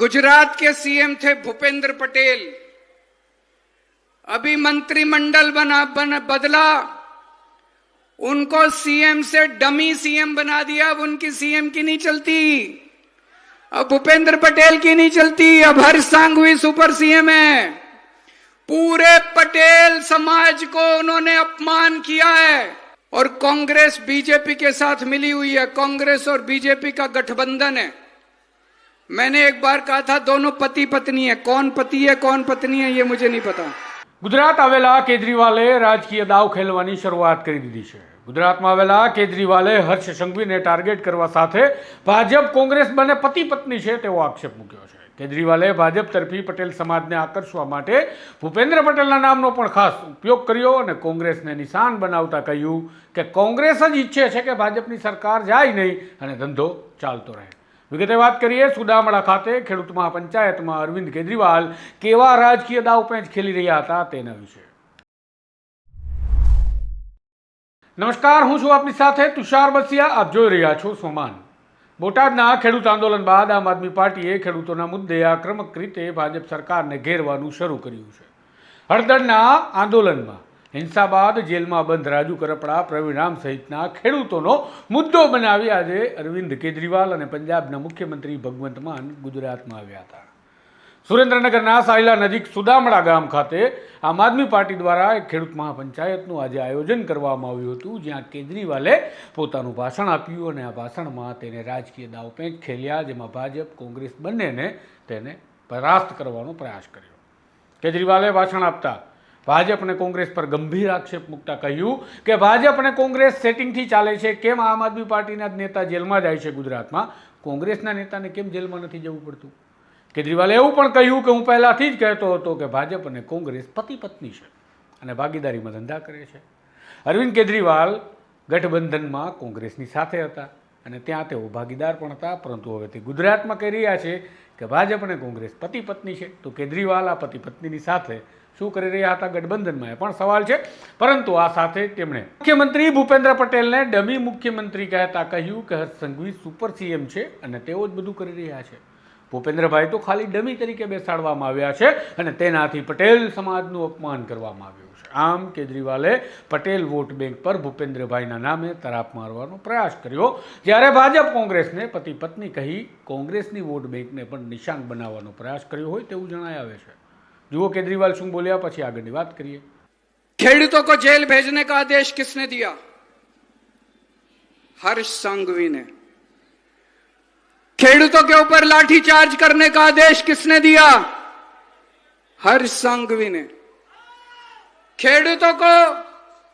गुजरात के सीएम थे भूपेंद्र पटेल। अभी मंत्रिमंडल बना, बन, बदला। उनको सीएम से डमी सीएम बना दिया, अब उनकी सीएम की नहीं चलती। अब भूपेंद्र पटेल की नहीं चलती, अब हर्ष सांघवी सुपर सीएम है। पूरे पटेल समाज को उन्होंने अपमान किया है और कांग्रेस बीजेपी के साथ मिली हुई है। कांग्रेस और बीजेपी का गठबंधन है। मैंने एक बार कहा था दोनों पति पत्नी है कौन पति है कौन पत्नी है ये मुझे नहीं पता ગુજરાત આવેલા કેજરીવાલે રાજકીય દાવ ખેલવાની શરૂઆત કરી દીધી છે ગુજરાતમાં આવેલા કેજરીવાલે હર્ષ સંઘવીને ટાર્ગેટ કરવા સાથે ભાજપ કોંગ્રેસ બંને પતિ પત્ની છે તેવો આક્ષેપ મૂક્યો છે કેજરીવાલે ભાજપ તરફી પટેલ સમાજને આકર્ષવા માટે ભૂપેન્દ્ર પટેલના નામનો પણ ખાસ ઉપયોગ કર્યો અને કોંગ્રેસને નિશાન બનાવતા કહ્યું કે કોંગ્રેસ જ ઈચ્છે છે કે ભાજપની સરકાર જાય નહીં અને ધંધો ચાલતો રહે વિગતે વાત કરીએ સુદામડા ખાતે ખેડૂત મહાપંચાયતમાં અરવિંદ કેજરીવાલ કેવા રાજકીય દાવપેચ ખેલી રહ્યા હતા તેના વિશે નમસ્કાર, હું છું આપની સાથે તુષાર બસિયા. આપ જોઈ રહ્યા છો સોમાન. બોટાદના ખેડૂત આંદોલન બાદ આમ આદમી પાર્ટીએ ખેડૂતોના મુદ્દે આક્રમક રીતે ભાજપ સરકારને ઘેરવાનું શરૂ કર્યું છે. હળદરના આંદોલનમાં હિંસા બાદ જેલમાં બંધ રાજુ કરપડા પ્રવીણામ સહિતના ખેડૂતોનો મુદ્દો બનાવી આજે અરવિંદ કેજરીવાલ અને પંજાબના મુખ્યમંત્રી ભગવંત માન ગુજરાતમાં આવ્યા હતા. સુરેન્દ્રનગરના સાયલા નજીક સુદામડા ગામ ખાતે આમ આદમી પાર્ટી દ્વારા એક ખેડૂત મહાપંચાયતનું આજે આયોજન કરવામાં આવ્યું હતું, જ્યાં કેજરીવાલે પોતાનું ભાષણ આપ્યું અને આ ભાષણમાં તેને રાજકીય દાવપેંચ ખેલ્યા, જેમાં ભાજપ, કોંગ્રેસ બંનેને તેને પરાસ્ત કરવાનો પ્રયાસ કર્યો. કેજરીવાલે ભાષણ આપતા ભાજપ અને કોંગ્રેસ પર ગંભીર આક્ષેપ મૂકતા કહ્યું કે ભાજપ અને કોંગ્રેસ સેટિંગથી ચાલે છે, કેમ આમ આદમી પાર્ટીના નેતા જેલમાં જાય છે ગુજરાતમાં? કોંગ્રેસના નેતાને કેમ જેલમાં નથી જવું પડતું? કેજરીવાલે એવું પણ કહ્યું કે હું પહેલાંથી જ કહેતો હતો કે ભાજપ અને કોંગ્રેસ પતિ પત્ની છે અને ભાગીદારીમાં ધંધા કરે છે. અરવિંદ કેજરીવાલ ગઠબંધનમાં કોંગ્રેસની સાથે હતા. અને ત્યાં તેઓ ભાગીદાર પણ હતા, પરંતુ હવે તે ગુજરાતમાં કહી રહ્યા છે કે ભાજપ અને કોંગ્રેસ પતિ પત્ની છે. તો કેજરીવાલ આ પતિ પત્નીની સાથે શું કરી રહ્યા હતા ગઠબંધનમાં? એ પણ સવાલ છે. પરંતુ આ સાથે તેમણે મુખ્યમંત્રી ભૂપેન્દ્ર પટેલને ડમી મુખ્યમંત્રી કહેતા કહ્યું કે હર્ષ સંઘવી સુપર સીએમ છે અને તેઓ જ બધું કરી રહ્યા છે. ભૂપેન્દ્રભાઈ તો ખાલી ડમી તરીકે બેસાડવામાં આવ્યા છે અને તેનાથી પટેલ સમાજનું અપમાન કરવામાં આવ્યું છે. આમ કેજરીવાલે પટેલ વોટ બેંક પર ભૂપેન્દ્રભાઈના નામે તરાપ મારવાનો પ્રયાસ કર્યો. જ્યારે ભાજપ કોંગ્રેસને પતિ પત્ની કહી કોંગ્રેસની વોટ બેંકને પણ નિશાન બનાવવાનો પ્રયાસ કર્યો હોય તેવું જણાય આવે છે. જુઓ કેજરીવાલ શું બોલ્યા, પછી આગળની વાત કરીએ. ખેડૂતો કો જેલ ભેજને કા આદેશ કિસને દિયા? હર્ષ સાંગવી ને खेडूतों के ऊपर लाठीचार्ज करने का आदेश किसने दिया? हर संघवी ने। खेडूतों को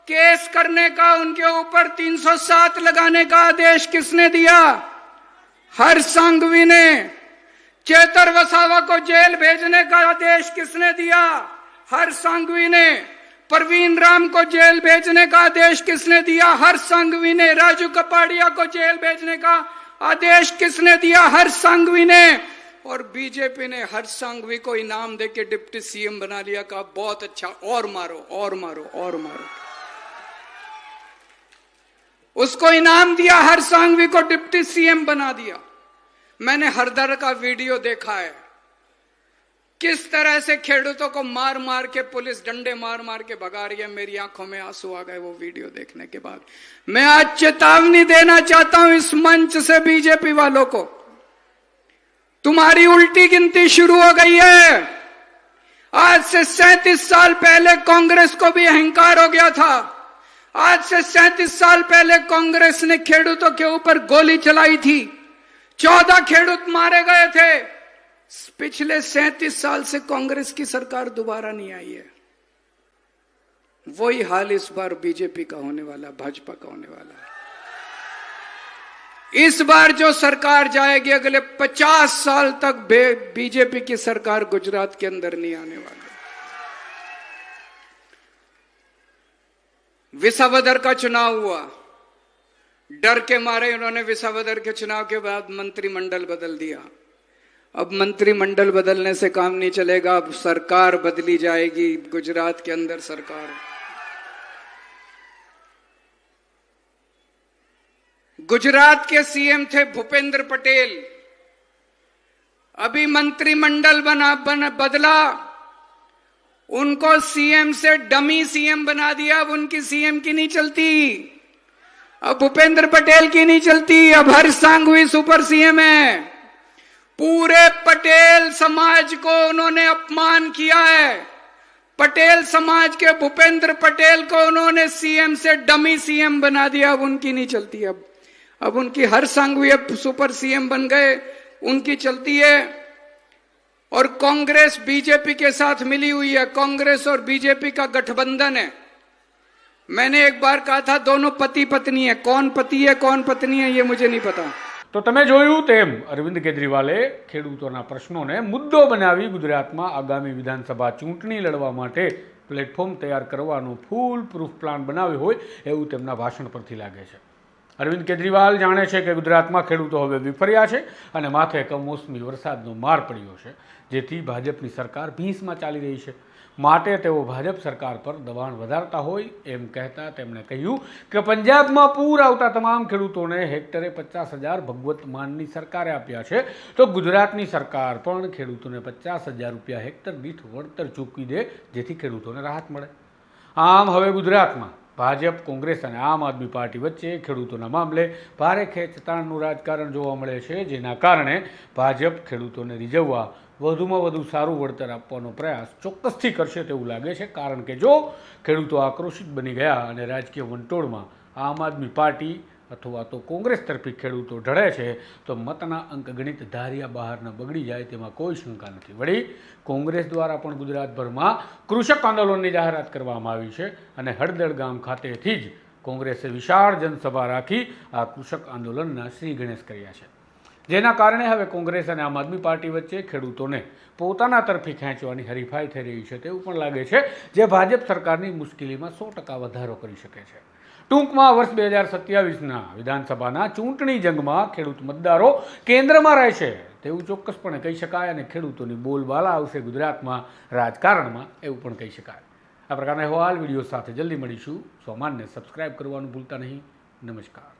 केस करने का, उनके ऊपर 307 लगाने का आदेश किसने दिया? हर संघवी ने। चेतर वसावा को जेल भेजने का आदेश किसने दिया? हर संघवी ने। प्रवीण राम को जेल भेजने का आदेश किसने दिया? हर संघवी ने। राजू कपाड़िया को जेल भेजने का आदेश किसने दिया? हर संघवी ने। और बीजेपी ने हर संघवी को इनाम देके डिप्टी सीएम बना लिया कहा, बहुत अच्छा और मारो और मारो और मारो। उसको इनाम दिया, हर संघवी को डिप्टी सीएम बना दिया। मैंने हरदर का वीडियो देखा है। किस तरह से खेडूतों को मार मार के पुलिस डंडे मार मार के भगा रही है? मेरी आँखों में आँसू आ गए वो वीडियो देखने के बाद। मैं आज चेतावनी देना चाहता हूँ इस मंच से बीजेपी वालों को। तुम्हारी उल्टी गिनती शुरू हो गई है। आज से सैतीस साल पहले कांग्रेस को भी अहंकार हो गया था। आज से सैतीस साल पहले कांग्रेस ने खेडूतों के ऊपर गोली चलाई थी। चौदह खेडूत मारे गए थे। पिछले सैतीस साल से कांग्रेस की सरकार दोबारा नहीं आई है। वही हाल इस बार बीजेपी का होने वाला, भाजपा का होने वाला है। इस बार जो सरकार जाएगी, अगले पचास साल तक बीजेपी की सरकार गुजरात के अंदर नहीं आने वाली। विसावदर का चुनाव हुआ। डर के मारे उन्होंने विसावदर के चुनाव के बाद मंत्रिमंडल बदल दिया। अब मंत्रिमंडल बदलने से काम नहीं चलेगा, अब सरकार बदली जाएगी, गुजरात के अंदर सरकार। गुजरात के सीएम थे भूपेंद्र पटेल। अभी मंत्रिमंडल बना, बन, बदला। उनको सीएम से डमी सीएम बना दिया, अब उनकी सीएम की नहीं चलती। अब भूपेंद्र पटेल की नहीं चलती, अब हर्ष सांघवी सुपर सीएम है। पूरे पटेल समाज को उन्होंने अपमान किया है। पटेल समाज के भूपेंद्र पटेल को उन्होंने सीएम से डमी सीएम बना दिया। अब उनकी नहीं चलती अब। अब उनकी हर सांघवी अब सुपर सीएम बन गए। उनकी चलती है। और कांग्रेस बीजेपी के साथ मिली हुई है। कांग्रेस और बीजेपी का गठबंधन है। मैंने एक बार कहा था, दोनों पति पत्नी है। कौन पति है, कौन पत्नी है, ये मुझे नहीं पता। તો તમે જોયું તેમ અરવિંદ કેજરીવાલે ખેડૂતોના પ્રશ્નોને મુદ્દો બનાવી ગુજરાતમાં આગામી વિધાનસભા ચૂંટણી લડવા માટે પ્લેટફોર્મ તૈયાર કરવાનો ફૂલ પ્રૂફ પ્લાન બનાવ્યો હોય એવું તેમના ભાષણ પરથી લાગે છે. અરવિંદ કેજરીવાલ જાણે છે કે ગુજરાતમાં ખેડૂતો હવે વિફર્યા છે અને માથે કમોસમી વરસાદનો માર પડ્યો છે, જેથી ભાજપની સરકાર ભીંસમાં ચાલી રહી છે. માટે તેઓ ભાજપ સરકાર પર દબાણ વધારતા હોય એમ કહેતા તેમણે કહ્યું કે પંજાબમાં પૂર આવતા તમામ ખેડૂતોને હેક્ટરે પચાસ હજાર ભગવત માનની સરકારે આપ્યા છે. તો ગુજરાતની સરકાર પણ ખેડૂતોને પચાસ હજાર રૂપિયા હેક્ટર દીઠ વળતર ચૂકવી દે જેથી ખેડૂતોને રાહત મળે. આમ હવે ગુજરાતમાં ભાજપ, કોંગ્રેસ અને આમ આદમી પાર્ટી વચ્ચે ખેડૂતોના મામલે ભારે ખેંચતાણનું રાજકારણ જોવા મળે છે. જેના કારણે ભાજપ ખેડૂતોને રીઝવવા વધુમાં વધુ સારું વળતર આપવાનો પ્રયાસ ચોક્કસથી કરશે તેવું લાગે છે. કારણ કે જો ખેડૂતો આક્રોશિત બની ગયા અને રાજકીય વંટોળમાં આમ આદમી પાર્ટી અથવા તો કોંગ્રેસ તરફી ખેડૂતો ઢળે છે, તો મતના અંકગણિત ધાર્યા બહારના બગડી જાય તેમાં કોઈ શંકા નથી. વળી કોંગ્રેસ દ્વારા પણ ગુજરાતભરમાં કૃષક આંદોલનની જાહેરાત કરવામાં આવી છે અને હળદળ ગામ ખાતેથી જ કોંગ્રેસે વિશાળ જનસભા રાખી આ કૃષક આંદોલનના શ્રી ગણેશ કર્યા છે. જેના કારણે હવે કોંગ્રેસ અને આમ આદમી પાર્ટી વચ્ચે ખેડૂતોને પોતાના તરફી ખેંચવાની હરીફાઈ થઈ રહી છે તેવું પણ લાગે છે જે ભાજપ સરકારની મુશ્કેલીમાં સો ટકા વધારો કરી શકે છે. ટૂંકમાં વર્ષ બે હજાર સત્યાવીસના વિધાનસભાના ચૂંટણી જંગમાં ખેડૂત મતદારો કેન્દ્રમાં રહેશે તેવું ચોક્કસપણે કહી શકાય અને ખેડૂતોની બોલબાલા આવશે ગુજરાતમાં રાજકારણમાં એવું પણ કહી શકાય. આ પ્રકારના અહેવાલ વીડિયો સાથે જલ્દી મળીશું. સોમાનને સબસ્ક્રાઇબ કરવાનું ભૂલતા નહીં. નમસ્કાર.